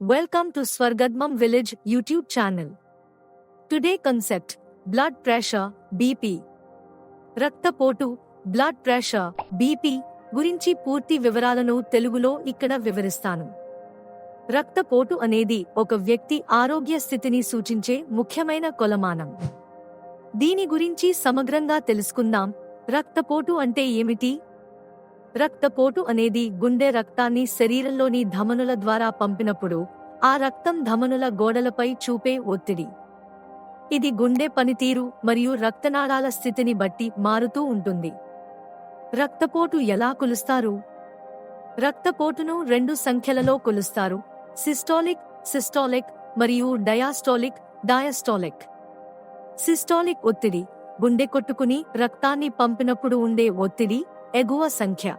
Welcome to Swargadmam Village YouTube channel. Today concept blood pressure BP. రక్తపోటు blood pressure BP గురించి పూర్తి వివరాలను తెలుగులో ఇక్కడ వివరిస్తాను రక్తపోటు అనేది ఒక వ్యక్తి ఆరోగ్య స్థితిని సూచించే ముఖ్యమైన కొలమానం దీని గురించి సమగ్రంగా తెలుసుకుందాం రక్తపోటు అంటే ఏమిటి రక్తపోటు అనేది గుండె రక్తాన్ని శరీరంలోని ధమనుల ద్వారా పంపినప్పుడు ఆ రక్తం ధమనుల గోడలపై చూపే ఒత్తిడి. ఇది గుండె పనితీరు మరియు రక్తనాళాల స్థితిని బట్టి మారుతూ ఉంటుంది. రక్తపోటు ఎలా కొలుస్తారు? రక్తపోటును రెండు సంఖ్యలలో కొలుస్తారు. సిస్టాలిక్ సిస్టాలిక్ మరియు డయాస్టాలిక్ డయాస్టాలిక్. సిస్టాలిక్ ఒత్తిడి గుండె కొట్టుకుని రక్తాన్ని పంపినప్పుడు ఉండే ఒత్తిడి ఎగువ సంఖ్య.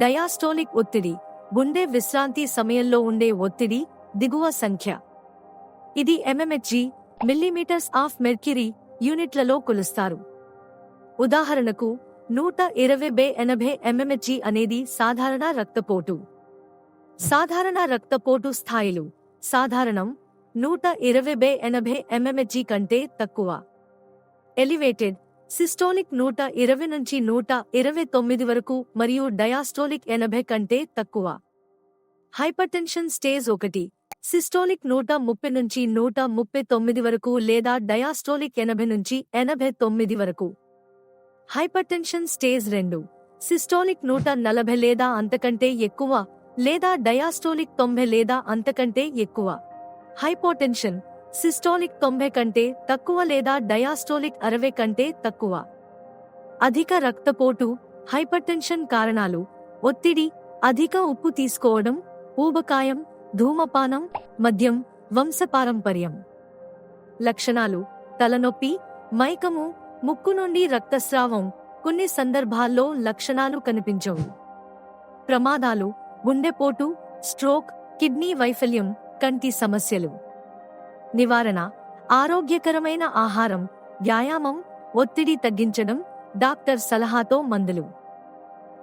డయాస్టోలిక్ ఒత్తిడి గుండె విశ్రాంతి సమయంలో ఉండే ఒత్తిడి దిగువ సంఖ్య. ఇది ఎంఎంహెచ్జి మిల్లీమీటర్స్ ఆఫ్ మెర్క్యూరీ యూనిట్లలో కొలుస్తారు. ఉదాహరణకు నూట ఇరవై బే ఎనభై ఎంఎంహెచ్జి అనేది సాధారణ రక్తపోటు. సాధారణ రక్తపోటు స్థాయిలు సాధారణం నూట ఇరవై బే ఎనభై ఎంఎంహెచ్జి కంటే తక్కువ. ఎలివేటెడ్ సిస్టోలిక్ నూట ఇరవై నుంచి నూట ఇరవై తొమ్మిది వరకు మరియు డయాస్టోలిక్ ఎనభై కంటే తక్కువ. హైపర్టెన్షన్ స్టేజ్ ఒకటి. సిస్టోలిక్ నూట ముప్పై నుంచి నూట ముప్పై తొమ్మిది వరకు లేదా డయాస్టోలిక్ ఎనభై నుంచి ఎనభై తొమ్మిది వరకు. హైపర్టెన్షన్ స్టేజ్ రెండు. సిస్టోలిక్ నూట నలభై లేదా అంతకంటే ఎక్కువ లేదా డయాస్టోలిక్ తొంభై లేదా అంతకంటే ఎక్కువ. హైపోటెన్షన్. సిస్టాలిక్ తొంభై కంటే తక్కువ లేదా డయాస్టోలిక్ అరవై కంటే తక్కువ. అధిక రక్తపోటు హైపర్టెన్షన్ కారణాలు ఒత్తిడి అధిక ఉప్పు తీసుకోవడం ఊబకాయం ధూమపానం మద్యం వంశపారంపర్యం. లక్షణాలు తలనొప్పి మైకము ముక్కు నుండి రక్తస్రావం కొన్ని సందర్భాల్లో లక్షణాలు కనిపించవు. ప్రమాదాలు గుండెపోటు స్ట్రోక్ కిడ్నీ వైఫల్యం కంటి సమస్యలు. నివారణ ఆరోగ్యకరమైన ఆహారం వ్యాయామం ఒత్తిడి తగ్గించడం డాక్టర్ సలహాతో మందులు.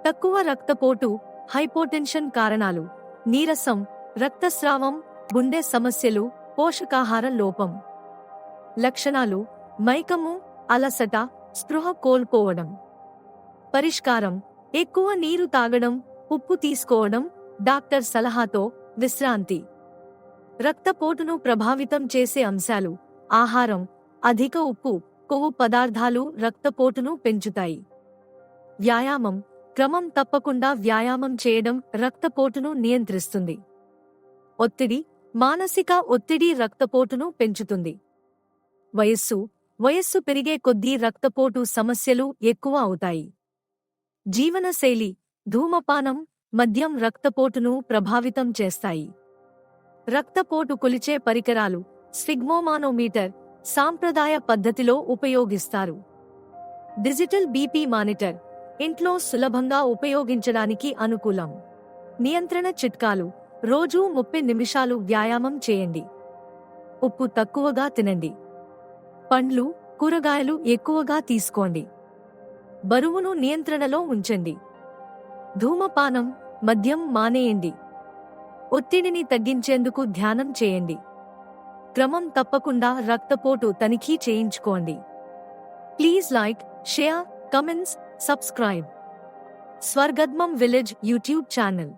తక్కువ రక్తపోటు హైపోటెన్షన్ కారణాలు నీరసం రక్తస్రావం గుండె సమస్యలు పోషకాహార లోపం. లక్షణాలు మైకము అలసట స్పృహ కోల్పోవడం. పరిష్కారం ఎక్కువ నీరు తాగడం ఉప్పు తీసుకోవడం డాక్టర్ సలహాతో విశ్రాంతి. రక్తపోటును ప్రభావితం చేసే అంశాలు ఆహారం అధిక ఉప్పు కొవ్వు పదార్థాలు రక్తపోటును పెంచుతాయి. వ్యాయామం క్రమం తప్పకుండా వ్యాయామం చేయడం రక్తపోటును నియంత్రిస్తుంది. ఒత్తిడి మానసిక ఒత్తిడి రక్తపోటును పెంచుతుంది. వయస్సు వయస్సు పెరిగే కొద్దీ రక్తపోటు సమస్యలు ఎక్కువ అవుతాయి. జీవనశైలి ధూమపానం మద్యం రక్తపోటును ప్రభావితం చేస్తాయి. రక్తపోటు కొలిచే పరికరాలు స్ఫిగ్మోమానోమీటర్ సాంప్రదాయ పద్ధతిలో ఉపయోగిస్తారు. డిజిటల్ బీపీ మానిటర్ ఇంట్లో సులభంగా ఉపయోగించడానికి అనుకూలం. నియంత్రణ చిట్కాలు రోజూ ముప్పై నిమిషాలు వ్యాయామం చేయండి. ఉప్పు తక్కువగా తినండి. పండ్లు కూరగాయలు ఎక్కువగా తీసుకోండి. బరువును నియంత్రణలో ఉంచండి. ధూమపానం మద్యం మానేయండి. ఒత్తిడిని తగ్గించేందుకు ధ్యానం చేయండి. క్రమం తప్పకుండా రక్తపోటు తనిఖీ చేయించుకోండి. Please like share comments subscribe. స్వర్గద్మం village YouTube channel.